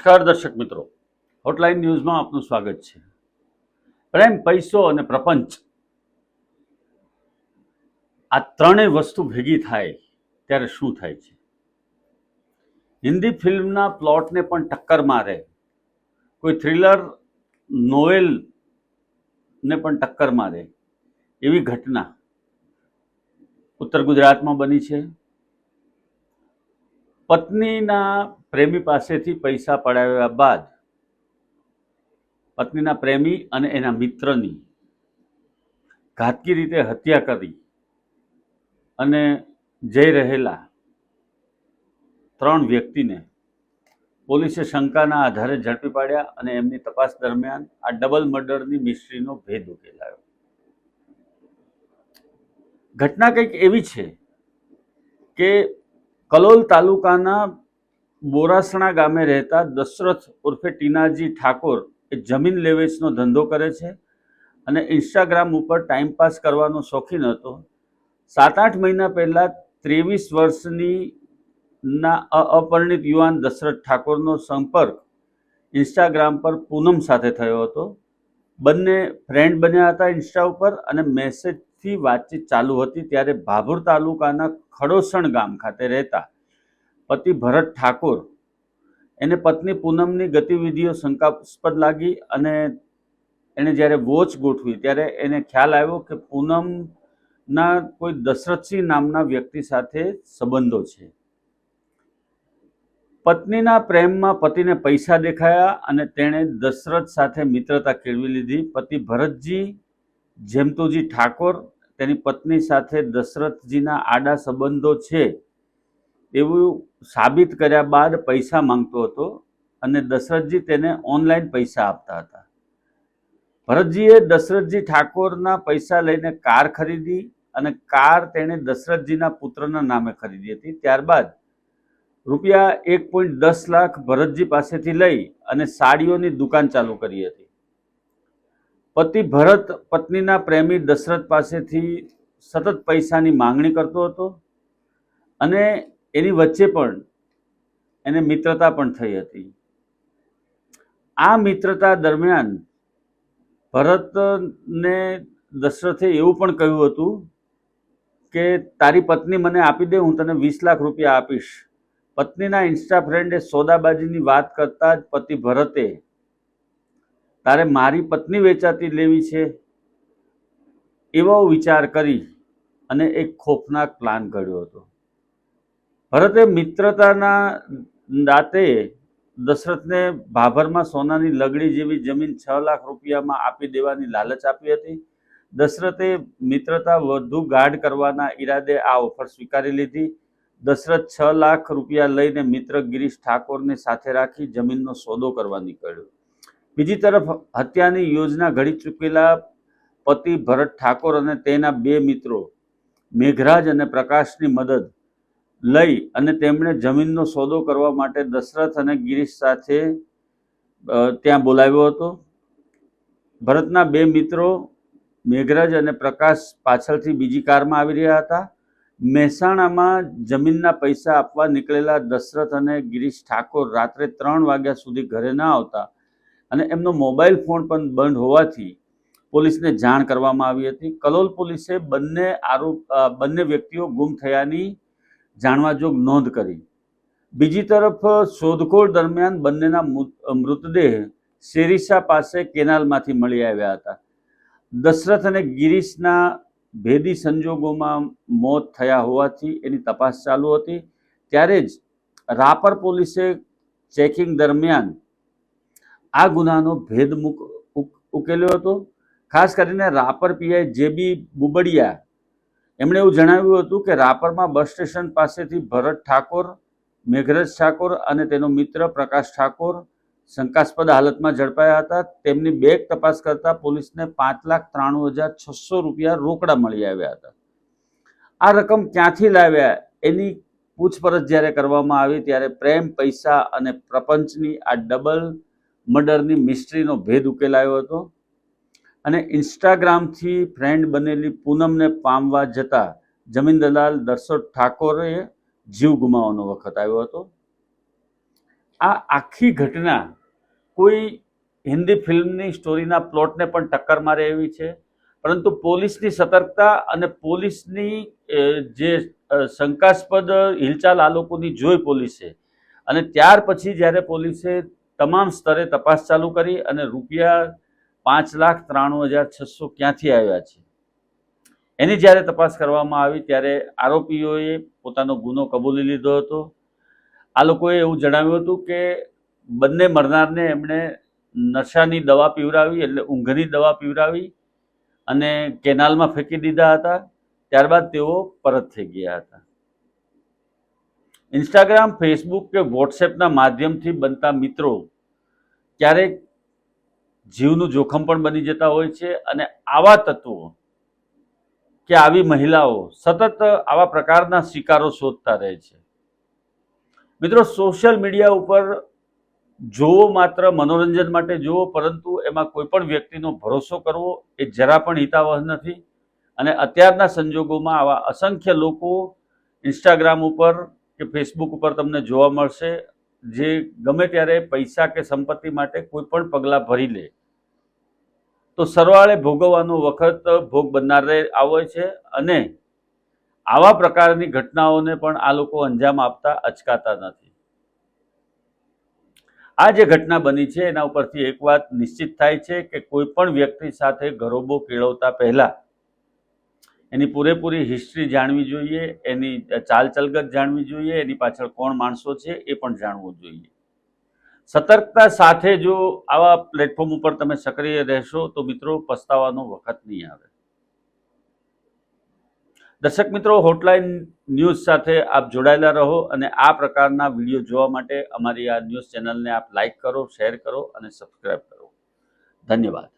નમસ્કાર દર્શક મિત્રો. હોટલાઇન ન્યૂઝમાં આપનું સ્વાગત છે. પ્રેમ, પૈસો અને પ્રપંચ. આ ત્રણેય વસ્તુ ભેગી થાય ત્યારે શું થાય છે? હિન્દી ફિલ્મના પ્લોટને પણ ટક્કર મારે. કોઈ થ્રિલર, નોવેલને પણ ટક્કર મારે. એવી ઘટના ઉત્તર ગુજરાતમાં બની છે. પત્નીના પ્રેમી પાસેથી પૈસા પડાવ્યા બાદ પત્નીના પ્રેમી અને એના મિત્રની ઘાતકી રીતે હત્યા કરી અને જઈ રહેલા ત્રણ વ્યક્તિને પોલીસે શંકાના આધારે ઝડપી પાડ્યા અને એમની તપાસ દરમિયાન આ ડબલ મર્ડરની મિસ્ટ્રીનો ભેદ ઉકેલાયો. ઘટના કંઈક એવી છે કે કલોલ તાલુકાના બોરાસણા ગામે રહેતા દશરથ ઉર્ફે ટીનાજી ઠાકોર એ જમીન લેવેચનો ધંધો કરે છે અને ઇન્સ્ટાગ્રામ ઉપર ટાઈમપાસ કરવાનો શોખીન હતો. સાત આઠ મહિના પહેલાં ત્રેવીસ વર્ષની ના અપરિણિત યુવાન દશરથ ઠાકોરનો સંપર્ક ઇન્સ્ટાગ્રામ પર પૂનમ સાથે થયો હતો. બંને ફ્રેન્ડ બન્યા હતા ઇન્સ્ટા ઉપર અને મેસેજથી વાતચીત ચાલુ હતી ત્યારે ભાભોર તાલુકાના ખડોસણ ગામ ખાતે રહેતા પતિ ભરત ઠાકોર એને પત્ની પૂનમની ગતિવિધિઓ શંકાસ્પદ લાગી અને એણે જ્યારે વોચ ગોઠવી ત્યારે એને ખ્યાલ આવ્યો કે પૂનમના કોઈ દશરથસિંહ નામના વ્યક્તિ સાથે સંબંધો છે. પત્નીના પ્રેમમાં પતિને પૈસા દેખાયા અને તેણે દશરથ સાથે મિત્રતા કેળવી લીધી. પતિ ભરતજી જેમતુજી ઠાકોર તેની પત્ની સાથે દશરથજીના આડા સંબંધો છે એવું સાબિત કર્યા બાદ પૈસા માંગતો હતો અને દશરથજી તેને ઓનલાઈન પૈસા આપતા હતા. ભરતજીએ દશરથજી ઠાકોરના પૈસા લઈને કાર ખરીદી અને કાર તેણે દશરથજીના પુત્રના નામે ખરીદી હતી. ત્યારબાદ રૂપિયા એક પોઈન્ટ દસ લાખ ભરતજી પાસેથી લઈ અને સાડીઓની દુકાન ચાલુ કરી હતી. પતિ ભરત પત્નીના પ્રેમી દશરથ પાસેથી સતત પૈસાની માંગણી કરતો હતો અને એની વચ્ચે પણ એને મિત્રતા પણ થઈ હતી. આ મિત્રતા દરમિયાન ભરતને દશરથે એવું પણ કહ્યું હતું કે, તારી પત્ની મને આપી દે, હું તને વીસ લાખ રૂપિયા આપીશ. પત્નીના ઇન્સ્ટા ફ્રેન્ડે સોદાબાજીની વાત કરતા જ પતિ ભરતે તારે મારી પત્ની વેચાતી લેવી છે? એવો વિચાર કરી અને એક ખોફનાક પ્લાન ઘડ્યો હતો. ભરતે મિત્રતાના દાતે દશરથને ભાભરમાં સોનાની લગડી જેવી જમીન છ લાખ રૂપિયામાં આપી દેવાની લાલચ આપી હતી. દશરથે મિત્રતા વધુ ગાઢ કરવાના ઈરાદે આ ઓફર સ્વીકારી લીધી. દશરથ છ લાખ રૂપિયા લઈને મિત્ર ગિરીશ ઠાકોરને સાથે રાખી જમીનનો સોદો કરવા નીકળ્યો. બીજી તરફ હત્યાની યોજના ઘડી ચૂકેલા પતિ ભરત ઠાકોર અને તેના બે મિત્રો મેઘરાજ અને પ્રકાશની મદદ લઈ અને તેમણે જમીનનો સોદો કરવા માટે દશરથ અને ગિરીશ સાથે ત્યાં બોલાવ્યો હતો. ભરતના બે મિત્રો મેઘરાજ અને પ્રકાશ પાછળથી બીજી કારમાં આવી રહ્યા હતા. મહેસાણામાં જમીનના પૈસા આપવા નીકળેલા દશરથ અને ગિરીશ ઠાકોર રાત્રે ત્રણ વાગ્યા સુધી ઘરે ન આવતા અને એમનો મોબાઈલ ફોન પણ બંધ હોવાથી પોલીસને જાણ કરવામાં આવી હતી. કલોલ પોલીસે બંને આરોપ બંને વ્યક્તિઓ ગુમ થયાની જાણવા જોગ નોંધ કરી. બીજી તરફ, શોધખોળ દરમિયાન બંનેના મૃતદેહ શેરીસા પાસે કેનાલમાંથી મળી આવ્યા હતા. દશરથ અને ગિરીશના ભેદી સંજોગોમાં મોત થયા હોવાથી એની તપાસ ચાલુ હતી. ત્યારે જ રાપર પોલીસે ચેકિંગ દરમિયાન આ ગુનાનો ભેદ ઉકેલ્યો હતો. ખાસ કરીને રાપર પીઆઈ જેબી બુબડિયા, એમણે એવું જણાવ્યું હતું કે રાપરમાં બસ સ્ટેશન પાસેથી ભરત ઠાકોર, મેઘરજ ઠાકોર અને તેનો મિત્ર પ્રકાશ ઠાકોર શંકાસ્પદ હાલતમાં ઝડપાયા હતા. તેમની બેગ તપાસ કરતા પોલીસને પાંચ લાખ ત્રાણું હજાર છસો રૂપિયા રોકડા મળી આવ્યા હતા. આ રકમ ક્યાંથી લાવ્યા એની પૂછપરછ જ્યારે કરવામાં આવી ત્યારે પ્રેમ, પૈસા અને પ્રપંચની આ ડબલ મર્ડરની મિસ્ટ્રીનો ભેદ ઉકેલાયો હતો. અને ઇન્સ્ટાગ્રામથી ફ્રેન્ડ બનેલી પૂનમને પામવા જતા જમીન દલાલ દર્શોદ ઠાકોરે જીવ ગુમાવવાનો વખત આવ્યો હતો. આ આખી ઘટના કોઈ હિન્દી ફિલ્મની સ્ટોરીના પ્લોટને પણ ટક્કર મારે એવી છે. પરંતુ પોલીસની સતર્કતા અને પોલીસની જે શંકાસ્પદ હિલચાલ આ લોકોની જોઈ પોલીસે. અને ત્યાર પછી જ્યારે પોલીસે તમામ સ્તરે તપાસ ચાલુ કરી અને રૂપિયા પાંચ લાખ ત્રાણું હજાર છસો ક્યાંથી આવ્યા છે? એની જ્યારે તપાસ કરવામાં આવી, ત્યારે આરોપીઓએ પોતાનો ગુનો કબૂલી લીધો હતો. આ લોકોએ એવું જણાવ્યું હતું કે બંને મરનારને એમણે નશાની દવા પીવડાવી એટલે ઊંઘની દવા પીવડાવી અને કેનાલમાં ફેંકી દીધા હતા. ત્યારબાદ તેઓ પરત થઈ ગયા હતા. ઇન્સ્ટાગ્રામ, ફેસબુક કે વોટ્સએપના માધ્યમથી બનતા મિત્રો ક્યારેક જીવનું જોખમ પણ બની જતા હોય છે અને આવા તત્વો કે આવી મહિલાઓ સતત આવા પ્રકારના શિકારો શોધતા રહે છે. મિત્રો સોશિયલ મીડિયા ઉપર જોવો માત્ર મનોરંજન માટે જુઓ, પરંતુ એમાં કોઈ પણ વ્યક્તિનો ભરોસો કરવો એ જરા પણ હિતાવહ નથી. અને અત્યારના સંજોગોમાં આવા અસંખ્ય લોકો ઇન્સ્ટાગ્રામ ઉપર કે ફેસબુક ઉપર તમને જોવા મળશે. જે ગમે ત્યારે પૈસા કે સંપત્તિ માટે કોઈ પણ પગલાં ભરી લે, તો સરવાળે ભોગવવાનો વખત ભોગ બનનારે આવે છે અને આવા પ્રકારની ઘટનાઓને પણ આ લોકો અંજામ આપતા અચકાતા નથી. આ જે ઘટના બની છે, એના ઉપરથી એક વાત નિશ્ચિત થાય છે કે કોઈ પણ વ્યક્તિ સાથે ગરોબો કેળવતા પહેલા એની પૂરેપૂરી હિસ્ટ્રી જાણવી જોઈએ, એની ચાલચલગત જાણવી જોઈએ, એની પાછળ કોણ માણસો છે એ પણ જાણવું જોઈએ. સતર્કતા સાથે જો આવા પ્લેટફોર્મ ઉપર તમે સક્રિય રહેશો તો મિત્રો પસ્તાવાનો વખત નહીં આવે. દર્શક મિત્રો હોટલાઇન ન્યૂઝ સાથે આપ જોડાયેલા રહો અને આ પ્રકારના વીડિયો જોવા માટે અમારી આ ન્યૂઝ ચેનલને આપ લાઈક કરો શેર કરો અને સબસ્ક્રાઈબ કરો. ધન્યવાદ.